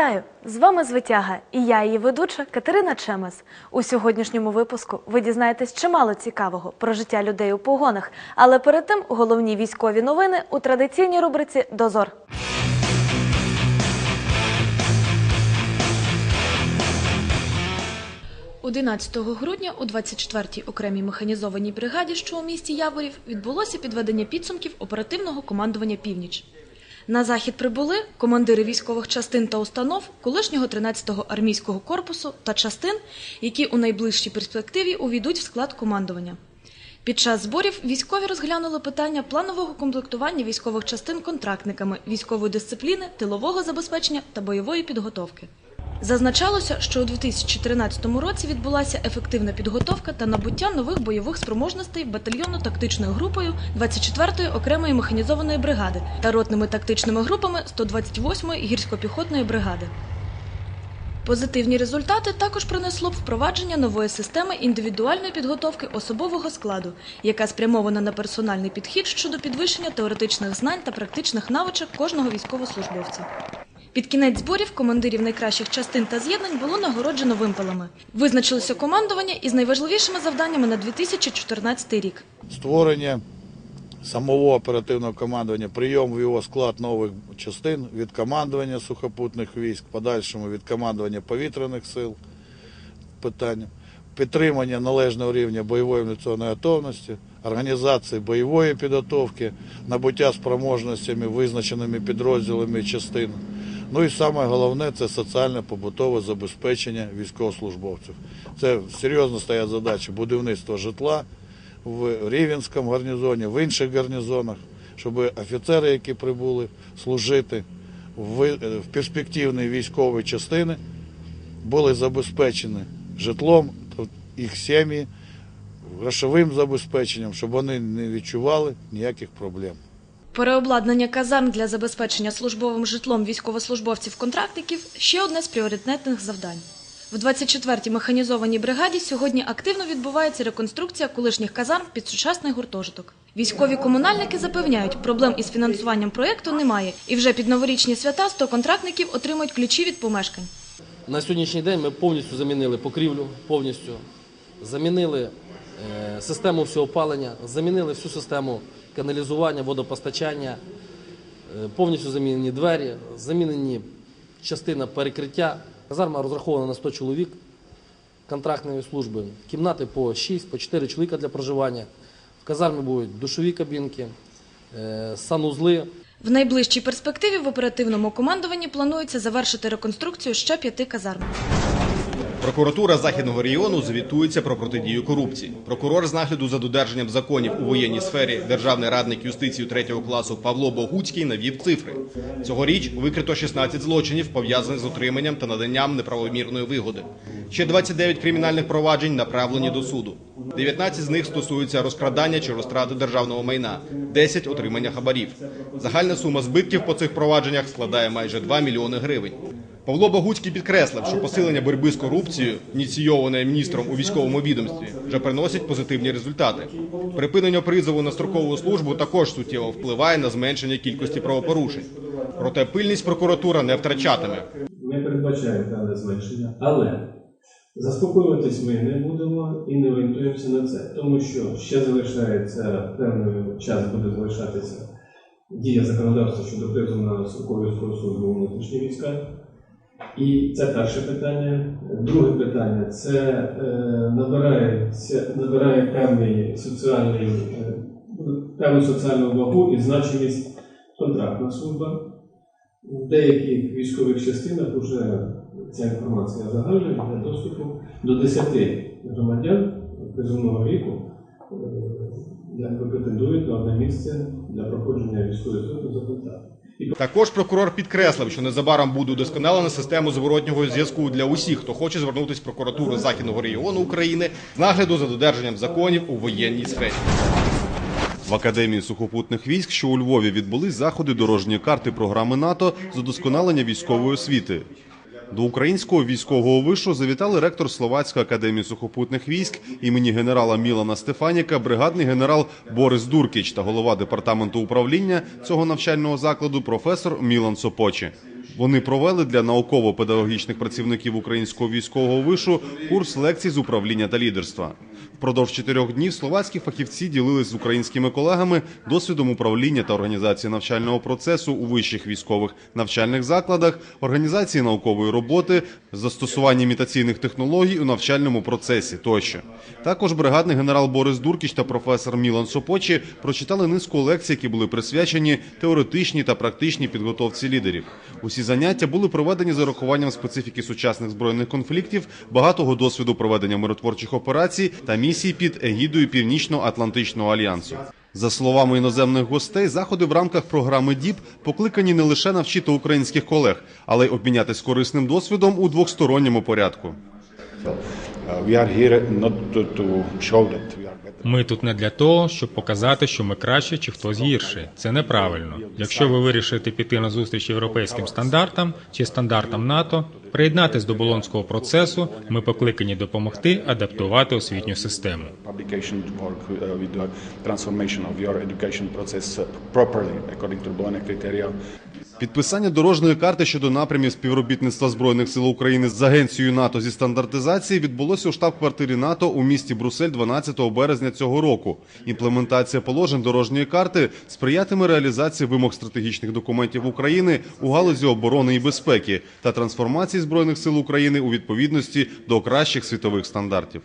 Вітаю! З вами Звитяга і я, її ведуча Катерина Чемес. У сьогоднішньому випуску ви дізнаєтесь чимало цікавого про життя людей у погонах. Але перед тим головні військові новини у традиційній рубриці Дозор. – 11 грудня у 24-й окремій механізованій бригаді, що у місті Яворів, відбулося підведення підсумків оперативного командування «Північ». На захід прибули командири військових частин та установ колишнього 13-го армійського корпусу та частин, які у найближчій перспективі увійдуть в склад командування. Під час зборів військові розглянули питання планового комплектування військових частин контрактниками, військової дисципліни, тилового забезпечення та бойової підготовки. Зазначалося, що у 2013 році відбулася ефективна підготовка та набуття нових бойових спроможностей батальйонно-тактичною групою 24-ї окремої механізованої бригади та ротними тактичними групами 128-ї гірсько-піхотної бригади. Позитивні результати також принесло б впровадження нової системи індивідуальної підготовки особового складу, яка спрямована на персональний підхід щодо підвищення теоретичних знань та практичних навичок кожного військовослужбовця. Під кінець зборів командирів найкращих частин та з'єднань було нагороджено вимпелами. Визначилося командування із найважливішими завданнями на 2014 рік. створення самого оперативного командування, прийом в його склад нових частин від командування сухопутних військ, подальшому від командування повітряних сил питання, підтримання належного рівня бойової міліційної готовності, організації бойової підготовки, набуття спроможностями, визначеними підрозділами частин. Ну і саме головне це соціальне побутове забезпечення військовослужбовців. Це серйозно стоять задачі будівництва житла в Рівенському гарнізоні, в інших гарнізонах, щоб офіцери, які прибули служити в, в перспективні військові частини, були забезпечені житлом, їх сім'ї, грошовим забезпеченням, щоб вони не відчували ніяких проблем. Переобладнання казарм для забезпечення службовим житлом військовослужбовців-контрактників ще одне з пріоритетних завдань. В 24-й механізованій бригаді сьогодні активно відбувається реконструкція колишніх казарм під сучасний гуртожиток. Військові комунальники запевняють, проблем із фінансуванням проєкту немає, і вже під новорічні свята 100 контрактників отримують ключі від помешкань. На сьогоднішній день ми повністю замінили покрівлю, повністю замінили е, систему всього опалення, замінили всю систему каналізування, водопостачання, е, повністю замінені двері, замінені частина перекриття. Казарма розрахована на 100 чоловік контрактної служби, кімнати по 6, по 4 чоловіка для проживання. В казармі будуть душові кабінки, е, санузли, В найближчій перспективі в оперативному командуванні планується завершити реконструкцію ще п'яти казарм. Прокуратура західного регіону звітується про протидію корупції. Прокурор з нагляду за додержанням законів у воєнній сфері, державний радник юстиції третього класу Павло Богуцький навів цифри. Цьогоріч викрито 16 злочинів, пов'язаних з отриманням та наданням неправомірної вигоди. Ще 29 кримінальних проваджень направлені до суду. 19 з них стосуються розкрадання чи розтрати державного майна, 10 – отримання хабарів. Загальна сума збитків по цих провадженнях складає майже 2 мільйони гривень. Павло Богуцький підкреслив, що посилення боротьби з корупцією, ініційоване міністром у військовому відомстві, вже приносить позитивні результати. Припинення призову на строкову службу також суттєво впливає на зменшення кількості правопорушень. Проте пильність прокуратура не втрачатиме. Ми передбачаємо певне зменшення, але заспокоюватись ми не будемо і не орієнтуємося на це, тому що ще залишається певний час буде залишатися дія законодавства щодо призову на строкову службу внутрішні війська. І це перше питання. Друге питання це е, набирає, набирає соціальний, е, певну соціальну вагу і значимість контрактна служба. В деяких військових частинах вже ця інформація загальна для доступу до 10 громадян призовного віку е, претендують на одне місце для проходження військової служби за контрактом. Також прокурор підкреслив, що незабаром буде удосконалена система зворотнього зв'язку для усіх, хто хоче звернутися в прокуратуру західного регіону України з нагляду за додержанням законів у воєнній сфері. В Академії сухопутних військ, що у Львові відбулись заходи дорожньої карти програми НАТО з удосконалення військової освіти. До українського військового вишу завітали ректор Словацької академії сухопутних військ імені генерала Мілана Стефаніка, бригадний генерал Борис Дуркіч та голова департаменту управління цього навчального закладу професор Мілан Сопочі. Вони провели для науково-педагогічних працівників українського військового вишу курс лекцій з управління та лідерства. Впродовж чотирьох днів словацькі фахівці ділились з українськими колегами досвідом управління та організації навчального процесу у вищих військових навчальних закладах, організації наукової роботи, застосування імітаційних технологій у навчальному процесі тощо. Також бригадний генерал Борис Дуркіч та професор Мілан Сопочі прочитали низку лекцій, які були присвячені теоретичній та практичній підготовці лідерів. Усі заняття були проведені з урахуванням специфіки сучасних збройних конфліктів, багатого досвіду проведення миротворчих операцій та місій під егідою Північно-Атлантичного альянсу. За словами іноземних гостей, заходи в рамках програми ДІП покликані не лише навчити українських колег, але й обмінятись корисним досвідом у двосторонньому порядку. Ми тут не для того, щоб показати, що ми краще чи хтось гірший. Це неправильно. Якщо ви вирішите піти на зустріч європейським стандартам чи стандартам НАТО, приєднатись до болонського процесу, ми покликані допомогти адаптувати освітню систему. Підписання дорожньої карти щодо напрямів співробітництва збройних сил України з агенцією НАТО зі стандартизації відбулося у штаб-квартирі НАТО у місті Брусель 12 березня цього року. Імплементація положень дорожньої карти сприятиме реалізації вимог стратегічних документів України у галузі оборони і безпеки та трансформації збройних сил України у відповідності до кращих світових стандартів.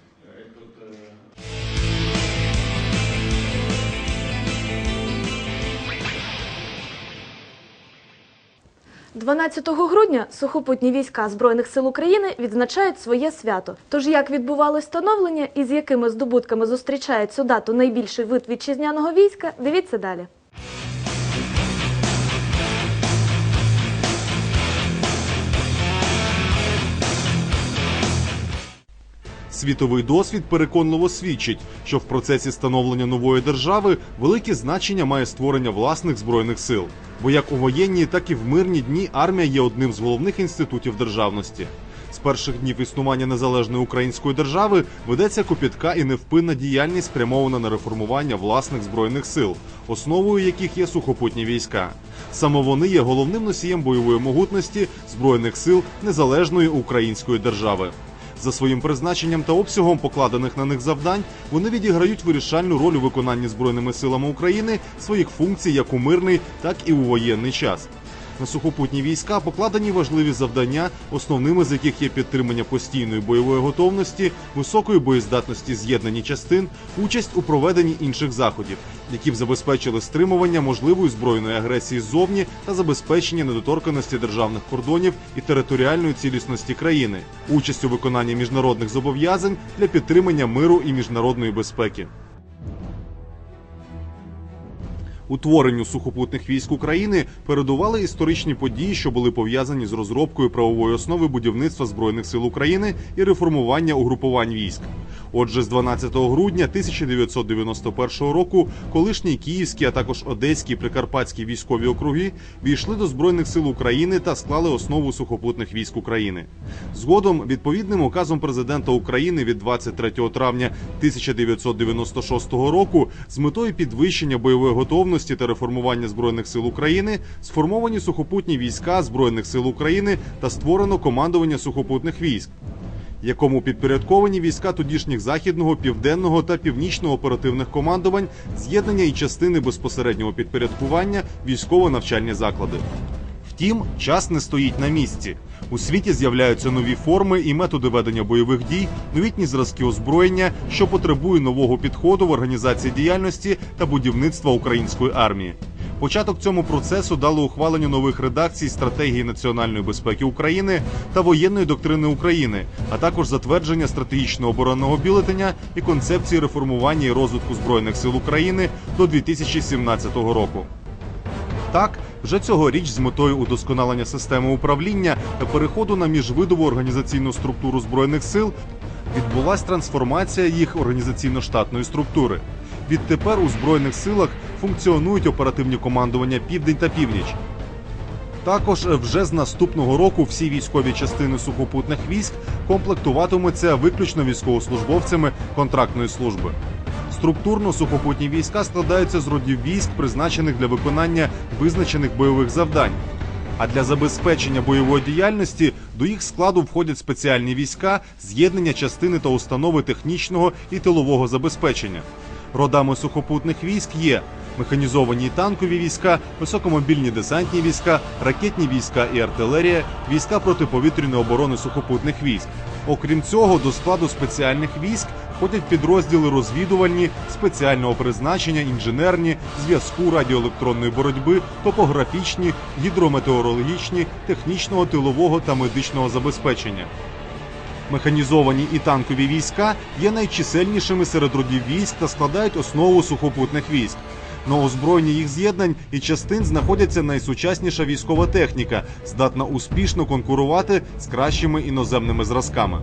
12 грудня сухопутні війська Збройних сил України відзначають своє свято. Тож як відбувалось становлення і з якими здобутками зустрічають цю дату найбільший вид вітчизняного війська, дивіться далі. Світовий досвід переконливо свідчить, що в процесі становлення нової держави велике значення має створення власних збройних сил. Бо як у воєнні, так і в мирні дні армія є одним з головних інститутів державності. З перших днів існування незалежної української держави ведеться копітка і невпинна діяльність спрямована на реформування власних збройних сил, основою яких є сухопутні війська. Саме вони є головним носієм бойової могутності збройних сил незалежної української держави. За своїм призначенням та обсягом покладених на них завдань вони відіграють вирішальну роль у виконанні збройними силами України своїх функцій як у мирний, так і у воєнний час. На сухопутні війська покладені важливі завдання, основними з яких є підтримання постійної бойової готовності, високої боєздатності з'єднані частин, участь у проведенні інших заходів, які б забезпечили стримування можливої збройної агресії ззовні та забезпечення недоторканості державних кордонів і територіальної цілісності країни, участь у виконанні міжнародних зобов'язань для підтримання миру і міжнародної безпеки. Утворенню сухопутних військ України передували історичні події, що були пов'язані з розробкою правової основи будівництва збройних сил України і реформування угрупувань військ. Отже, з 12 грудня 1991 року колишні київські, а також одеські і прикарпатські військові округи війшли до збройних сил України та склали основу сухопутних військ України. Згодом, відповідним указом президента України від 23 травня 1996 року, з метою підвищення бойової готовності та реформування збройних сил України сформовані сухопутні війська збройних сил України та створено командування сухопутних військ якому підпорядковані війська тодішніх західного, південного та північного оперативних командувань, з'єднання і частини безпосереднього підпорядкування, військово-навчальні заклади. Втім, час не стоїть на місці. У світі з'являються нові форми і методи ведення бойових дій, новітні зразки озброєння, що потребує нового підходу в організації діяльності та будівництва української армії. Початок цьому процесу дало ухваленню нових редакцій стратегії національної безпеки України та воєнної доктрини України, а також затвердження стратегічного оборонного бюлетеня і концепції реформування і розвитку збройних сил України до 2017 року. Так, вже цьогоріч з метою удосконалення системи управління та переходу на міжвидову організаційну структуру збройних сил відбулась трансформація їх організаційно-штатної структури. Відтепер у збройних силах функціонують оперативні командування Південь та Північ. Також вже з наступного року всі військові частини сухопутних військ комплектуватимуться виключно військовослужбовцями контрактної служби. Структурно сухопутні війська складаються з родів військ, призначених для виконання визначених бойових завдань. А для забезпечення бойової діяльності до їх складу входять спеціальні війська, з'єднання частини та установи технічного і тилового забезпечення. Родами сухопутних військ є механізовані і танкові війська, високомобільні десантні війська, ракетні війська і артилерія, війська протиповітряної оборони сухопутних військ. Окрім цього, до складу спеціальних військ входять підрозділи розвідувальні, спеціального призначення, інженерні, зв'язку радіоелектронної боротьби, топографічні, гідрометеорологічні, технічного тилового та медичного забезпечення. Механізовані і танкові війська є найчисельнішими серед родів військ та складають основу сухопутних військ. На озброєнні їх з'єднань і частин знаходиться найсучасніша військова техніка, здатна успішно конкурувати з кращими іноземними зразками.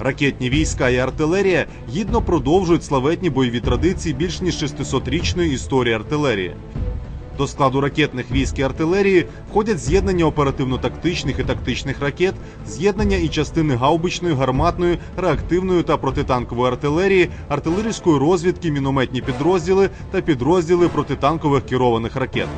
Ракетні війська і артилерія гідно продовжують славетні бойові традиції більш ніж 600-річної історії артилерії. До складу ракетних військ і артилерії входять з'єднання оперативно-тактичних і тактичних ракет, з'єднання і частини гаубичної, гарматної, реактивної та протитанкової артилерії, артилерійської розвідки, мінометні підрозділи та підрозділи протитанкових керованих ракет.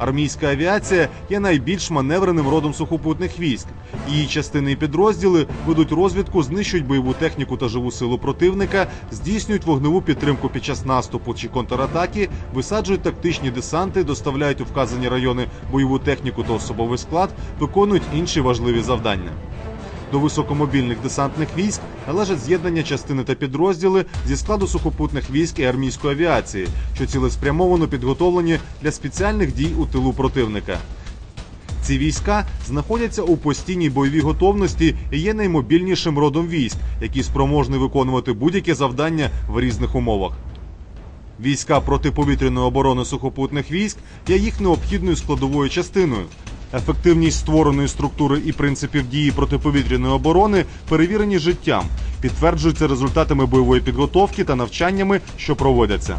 Армійська авіація є найбільш маневреним родом сухопутних військ. Її частини і підрозділи ведуть розвідку, знищують бойову техніку та живу силу противника, здійснюють вогневу підтримку під час наступу чи контратаки, висаджують тактичні десанти, доставляють у вказані райони бойову техніку та особовий склад, виконують інші важливі завдання. До високомобільних десантних військ належать з'єднання частини та підрозділи зі складу сухопутних військ і армійської авіації, що цілеспрямовано підготовлені для спеціальних дій у тилу противника. Ці війська знаходяться у постійній бойовій готовності і є наймобільнішим родом військ, які спроможні виконувати будь-яке завдання в різних умовах. Війська протиповітряної оборони сухопутних військ є їх необхідною складовою частиною. Ефективність створеної структури і принципів дії протиповітряної оборони перевірені життям, підтверджуються результатами бойової підготовки та навчаннями, що проводяться.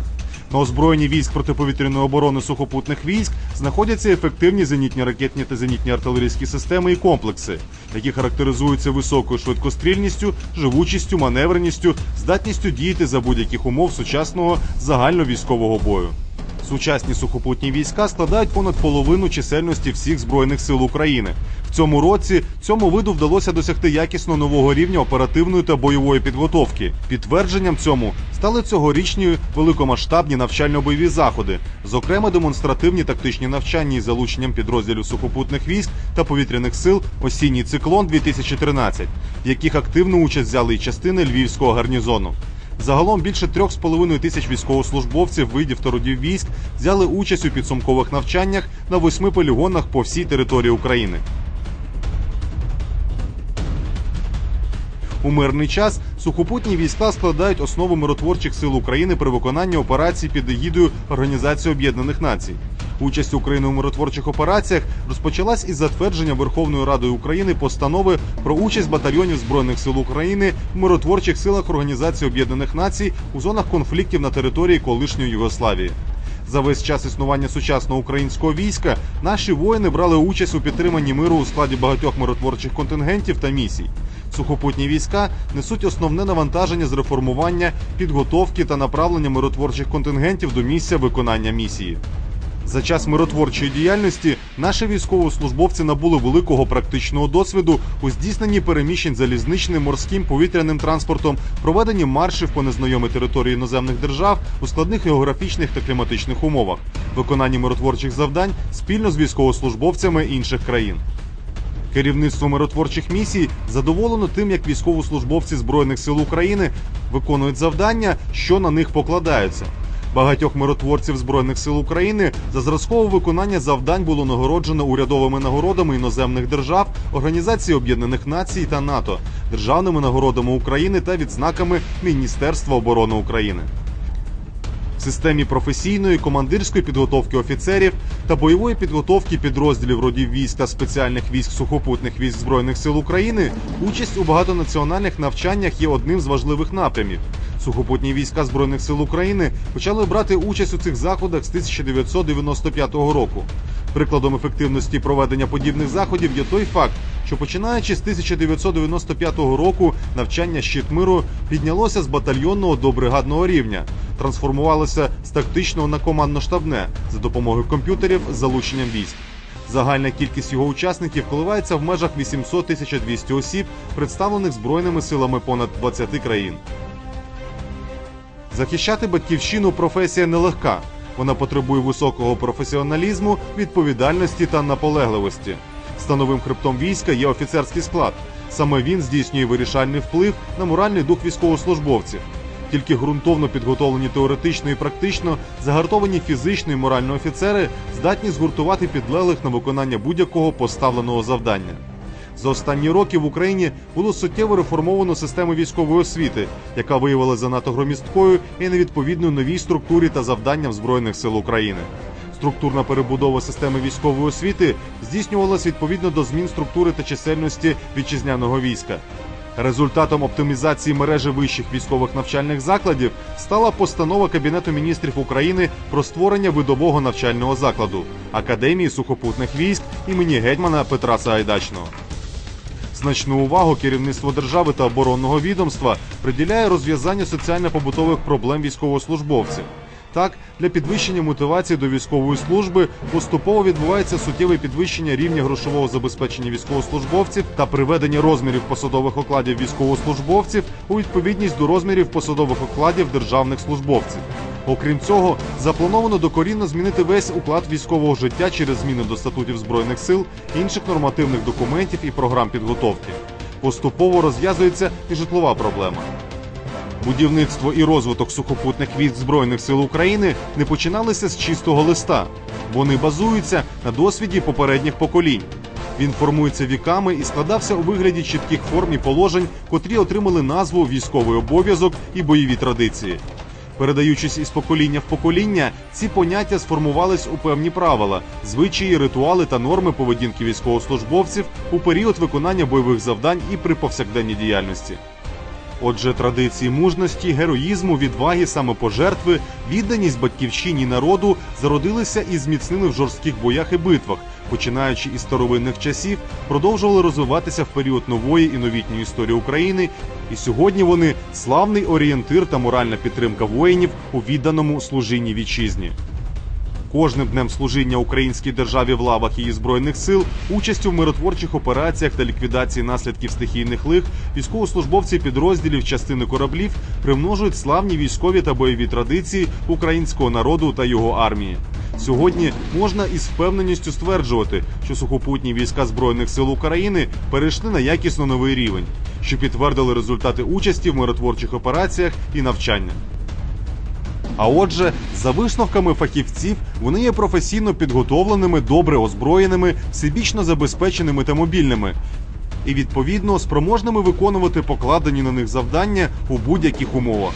На озброєнні військ протиповітряної оборони сухопутних військ знаходяться ефективні зенітні ракетні та зенітні артилерійські системи і комплекси, які характеризуються високою швидкострільністю, живучістю, маневреністю, здатністю діяти за будь-яких умов сучасного загальновійськового бою. Сучасні сухопутні війська складають понад половину чисельності всіх збройних сил України. В цьому році цьому виду вдалося досягти якісно нового рівня оперативної та бойової підготовки. Підтвердженням цьому стали цьогорічні великомасштабні навчально-бойові заходи, зокрема демонстративні тактичні навчання із залученням підрозділів сухопутних військ та повітряних сил осінній циклон 2013 в яких активну участь взяли і частини львівського гарнізону. Загалом більше 3,5 тисяч військовослужбовців видів та родів військ взяли участь у підсумкових навчаннях на восьми полігонах по всій території України. У мирний час сухопутні війська складають основу миротворчих сил України при виконанні операцій під егідою Організації Об'єднаних Націй. Участь України у миротворчих операціях розпочалась із затвердження Верховною Радою України постанови про участь батальйонів збройних сил України в миротворчих силах Організації Об'єднаних Націй у зонах конфліктів на території колишньої Югославії. За весь час існування сучасного українського війська наші воїни брали участь у підтриманні миру у складі багатьох миротворчих контингентів та місій. Сухопутні війська несуть основне навантаження з реформування, підготовки та направлення миротворчих контингентів до місця виконання місії. За час миротворчої діяльності наші військовослужбовці набули великого практичного досвіду у здійсненні переміщень залізничним, морським, повітряним транспортом, проведенні маршів по незнайомій території іноземних держав у складних географічних та кліматичних умовах, виконанні миротворчих завдань спільно з військовослужбовцями інших країн. Керівництво миротворчих місій задоволено тим, як військовослужбовці Збройних сил України виконують завдання, що на них покладаються. Багатьох миротворців Збройних сил України за зразкове виконання завдань було нагороджено урядовими нагородами іноземних держав, Організації Об'єднаних Націй та НАТО, державними нагородами України та відзнаками Міністерства оборони України. Системі професійної командирської підготовки офіцерів та бойової підготовки підрозділів родів військ та спеціальних військ сухопутних військ збройних сил України участь у багатонаціональних навчаннях є одним з важливих напрямів. Сухопутні війська збройних сил України почали брати участь у цих заходах з 1995 року. Прикладом ефективності проведення подібних заходів є той факт, що починаючи з 1995 року навчання щит миру піднялося з батальйонного до бригадного рівня, трансформувалося з тактичного на командно-штабне за допомогою комп'ютерів з залученням військ. Загальна кількість його учасників коливається в межах 800 1200 осіб, представлених збройними силами понад 20 країн. Захищати батьківщину професія нелегка. Вона потребує високого професіоналізму, відповідальності та наполегливості. Становим хребтом війська є офіцерський склад. Саме він здійснює вирішальний вплив на моральний дух військовослужбовців. Тільки ґрунтовно підготовлені теоретично і практично, загартовані фізично і морально офіцери здатні згуртувати підлеглих на виконання будь-якого поставленого завдання. За останні роки в Україні було суттєво реформовано систему військової освіти, яка виявилася занадто громісткою і невідповідною новій структурі та завданням Збройних сил України. Структурна перебудова системи військової освіти здійснювалася відповідно до змін структури та чисельності вітчизняного війська. Результатом оптимізації мережі вищих військових навчальних закладів стала постанова Кабінету міністрів України про створення видового навчального закладу Академії сухопутних військ імені гетьмана Петра Сагайдачного. Значну увагу керівництво держави та оборонного відомства приділяє розв'язанню соціально-побутових проблем військовослужбовців. Так, для підвищення мотивації до військової служби поступово відбувається суттєве підвищення рівня грошового забезпечення військовослужбовців та приведення розмірів посадових окладів військовослужбовців у відповідність до розмірів посадових окладів державних службовців. Окрім цього, заплановано докорінно змінити весь уклад військового життя через зміни до статутів збройних сил, інших нормативних документів і програм підготовки. Поступово розв'язується і житлова проблема. Будівництво і розвиток сухопутних військ Збройних сил України не починалися з чистого листа. Вони базуються на досвіді попередніх поколінь. Він формується віками і складався у вигляді чітких форм і положень, котрі отримали назву військовий обов'язок і бойові традиції. Передаючись із покоління в покоління, ці поняття сформувались у певні правила, звичаї, ритуали та норми поведінки військовослужбовців у період виконання бойових завдань і при повсякденній діяльності. Отже, традиції мужності, героїзму, відваги, самопожертви, відданість батьківщині народу зародилися і зміцнили в жорстких боях і битвах, починаючи із старовинних часів, продовжували розвиватися в період нової і новітньої історії України. І сьогодні вони славний орієнтир та моральна підтримка воїнів у відданому служінні вітчизні. Кожним днем служіння українській державі в лавах її збройних сил, участю в миротворчих операціях та ліквідації наслідків стихійних лих, військовослужбовці підрозділів частини кораблів примножують славні військові та бойові традиції українського народу та його армії. Сьогодні можна із впевненістю стверджувати, що сухопутні війська збройних сил України перейшли на якісно новий рівень, що підтвердили результати участі в миротворчих операціях і навчання. А отже, за висновками фахівців, вони є професійно підготовленими, добре озброєними, всебічно забезпеченими та мобільними. І відповідно спроможними виконувати покладені на них завдання у будь-яких умовах.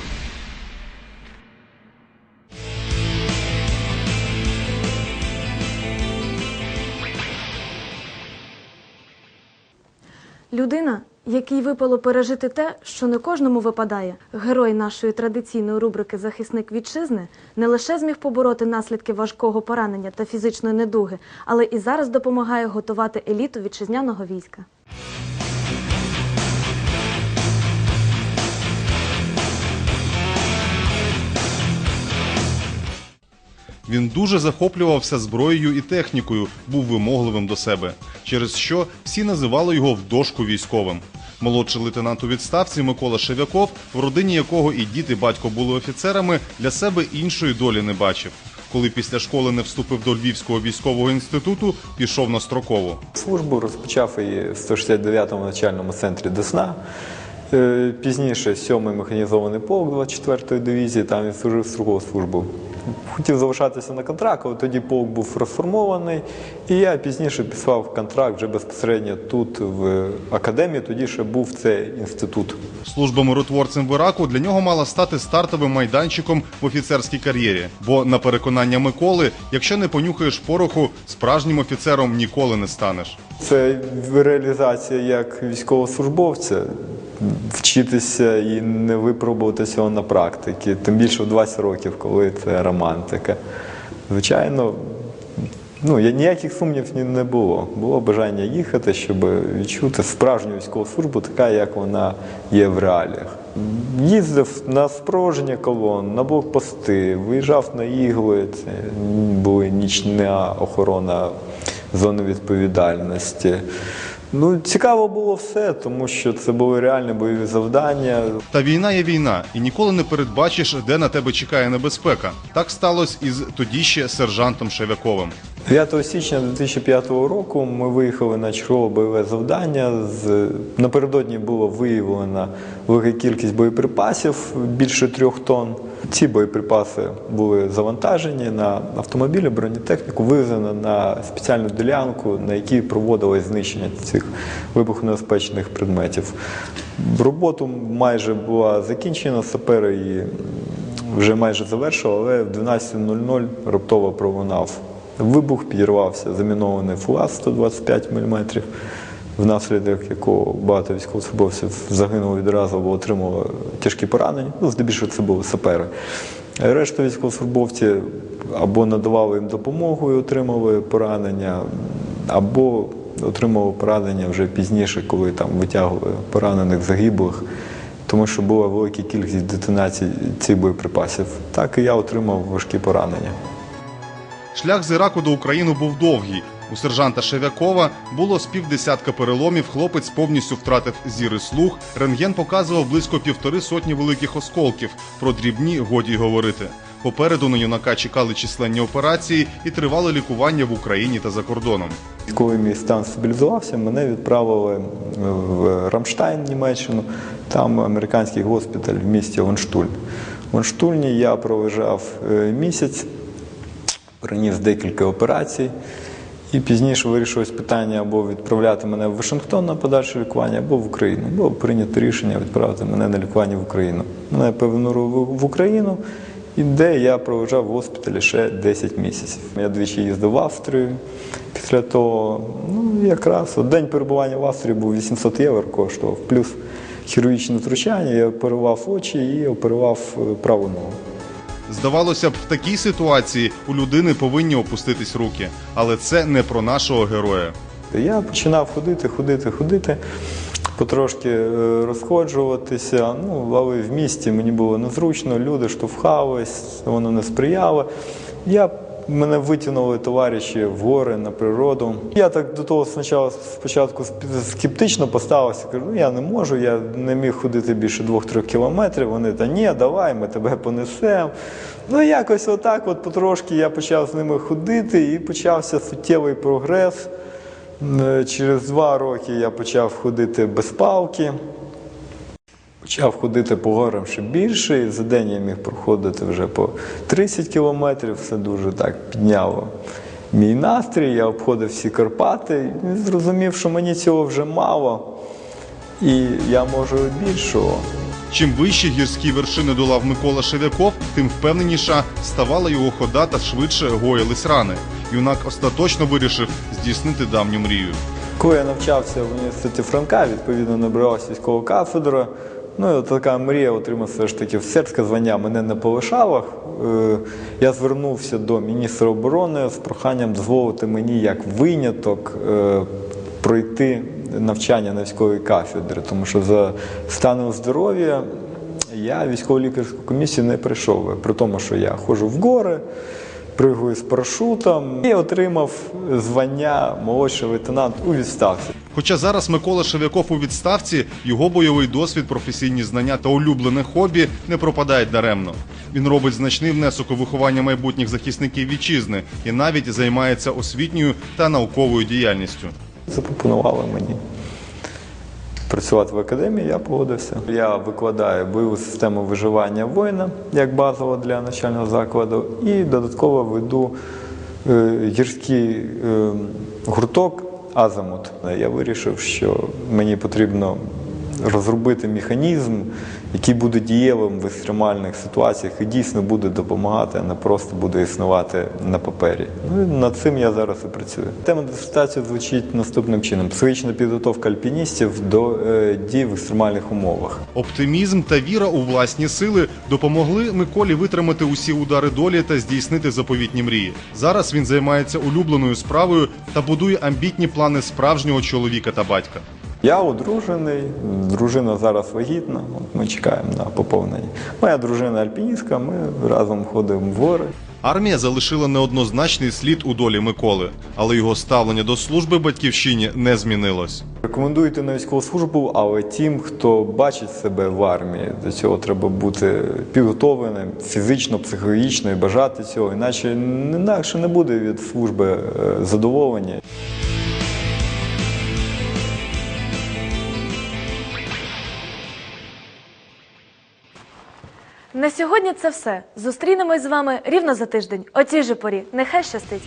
Людина, якій випало пережити те, що не кожному випадає. Герой нашої традиційної рубрики Захисник вітчизни не лише зміг побороти наслідки важкого поранення та фізичної недуги, але і зараз допомагає готувати еліту вітчизняного війська. Він дуже захоплювався зброєю і технікою, був вимогливим до себе, через що всі називали його в дошку військовим. Молодший лейтенант у відставці Микола Шевяков, в родині якого і дід, і батько були офіцерами, для себе іншої долі не бачив. Коли після школи не вступив до Львівського військового інституту, пішов на строкову. Службу розпочав і в 169-му навчальному центрі Десна. Е, Пізніше 7-й механізований полк 24-ї дивізії, там він служив строкову службу. Хотів залишатися на контракт, але тоді полк був розформований, і я пізніше підписав контракт вже безпосередньо тут, в академії, тоді ще був цей інститут. Служба миротворцем в Іраку для нього мала стати стартовим майданчиком в офіцерській кар'єрі. Бо, на переконання Миколи, якщо не понюхаєш пороху, справжнім офіцером ніколи не станеш. Це реалізація як військовослужбовця, вчитися і не випробувати цього на практиці, тим більше в 20 років, коли це романтика. Звичайно, ну, ніяких сумнівів ні- не було. Було бажання їхати, щоб відчути справжню військову службу, така, як вона є в реаліях. Їздив на спороження колон, на блокпости, виїжджав на ігли, це була нічна охорона зони відповідальності. Ну, цікаво було все, тому що це були реальні бойові завдання. Та війна є війна, і ніколи не передбачиш, де на тебе чекає небезпека. Так сталося із тоді ще сержантом Шевяковим. 9 січня 2005 року ми виїхали на чергове бойове завдання. Напередодні було виявлена велика кількість боєприпасів більше трьох тонн. Ці боєприпаси були завантажені на автомобілі, бронетехніку, вивезено на спеціальну ділянку, на якій проводилось знищення цих вибухонебезпечних предметів. Роботу майже була закінчена, сапери її вже майже завершили, але в 12.00 раптово пролунав вибух, підірвався замінований фугас 125 мм, внаслідок якого багато військовослужбовців загинуло відразу або отримали тяжкі поранення. Ну, здебільшого це були сапери. Решта військовослужбовці або надавали їм допомогу і отримали поранення, або отримали поранення вже пізніше, коли там витягували поранених загиблих тому що була велика кількість детонацій цих боєприпасів. Так і я отримав важкі поранення. Шлях з Іраку до України був довгий. У сержанта Шевякова було з півдесятка переломів. Хлопець повністю втратив зір і слух. Рентген показував близько півтори сотні великих осколків. Про дрібні годі й говорити. Попереду на юнака чекали численні операції і тривале лікування в Україні та за кордоном. Коли мій стан стабілізувався, мене відправили в Рамштайн, Німеччину. Там американський госпіталь в місті Лонштуль. В Лонштульні я пролежав е, місяць, приніс декілька операцій. І пізніше вирішилось питання або відправляти мене в Вашингтон на подальше лікування, або в Україну. Було прийнято рішення відправити мене на лікування в Україну. Мене повернули в Україну, і де я пролежав в госпіталі ще 10 місяців. Я двічі їздив в Австрію. Після того, ну якраз от день перебування в Австрії був 800 євро коштував, плюс хірургічне втручання, я оперував очі і оперував е, праву ногу. Здавалося б, в такій ситуації у людини повинні опуститись руки, але це не про нашого героя. Я починав ходити, ходити, ходити, потрошки е, розходжуватися. Ну, але в місті мені було незручно, люди штовхались, воно не сприяло. Я Мене витягнули товариші в гори на природу. Я так до того спочатку, спочатку скептично поставився. Кажу, ну я не можу, я не міг ходити більше 2-3 кілометрів. Вони та ні, давай, ми тебе понесемо. Ну якось отак, от потрошки я почав з ними ходити і почався суттєвий прогрес. Через два роки я почав ходити без палки. Почав ходити по горам ще більше, і за день я міг проходити вже по 30 кілометрів. Все дуже так підняло мій настрій. Я обходив всі Карпати і зрозумів, що мені цього вже мало, і я можу більшого. Чим вищі гірські вершини долав Микола Шевяков, тим впевненіша ставала його хода та швидше гоїлись рани. Юнак остаточно вирішив здійснити давню мрію. Коли я навчався в університеті Франка, відповідно набирався військову кафедру. Ну така мрія отримати все ж таки сербське звання мене не полишало. Е, Я звернувся до міністра оборони з проханням дозволити мені як виняток е, пройти навчання на військовій кафедрі, тому що за станом здоров'я я військово-лікарську комісію не прийшов, при тому, що я ходжу в гори, пригаю з парашутом і отримав звання молодший лейтенант у відставці. Хоча зараз Микола Шевяков у відставці, його бойовий досвід, професійні знання та улюблене хобі не пропадають даремно. Він робить значний внесок у виховання майбутніх захисників вітчизни і навіть займається освітньою та науковою діяльністю. Запропонували мені працювати в академії, я погодився. Я викладаю бойову систему виживання воїна як базово для навчального закладу, і додатково веду е, гірський е, гурток Азамут. Я вирішив, що мені потрібно розробити механізм, який буде дієвим в екстремальних ситуаціях і дійсно буде допомагати, а не просто буде існувати на папері. Ну і над цим я зараз і працюю. Тема дисертації звучить наступним чином: психічна підготовка альпіністів до е, дій в екстремальних умовах. Оптимізм та віра у власні сили допомогли Миколі витримати усі удари долі та здійснити заповітні мрії. Зараз він займається улюбленою справою та будує амбітні плани справжнього чоловіка та батька. Я одружений, дружина зараз вагітна. Ми чекаємо на поповнення. Моя дружина альпіністка, ми разом ходимо в гори. Армія залишила неоднозначний слід у долі Миколи, але його ставлення до служби батьківщині не змінилось. Рекомендую йти на військову службу, але тим, хто бачить себе в армії, до цього треба бути підготовленим фізично, психологічно і бажати цього, іначе інакше не буде від служби е, задоволення. На сьогодні це все. Зустрінемось з вами рівно за тиждень. О цій же порі. Нехай щастить!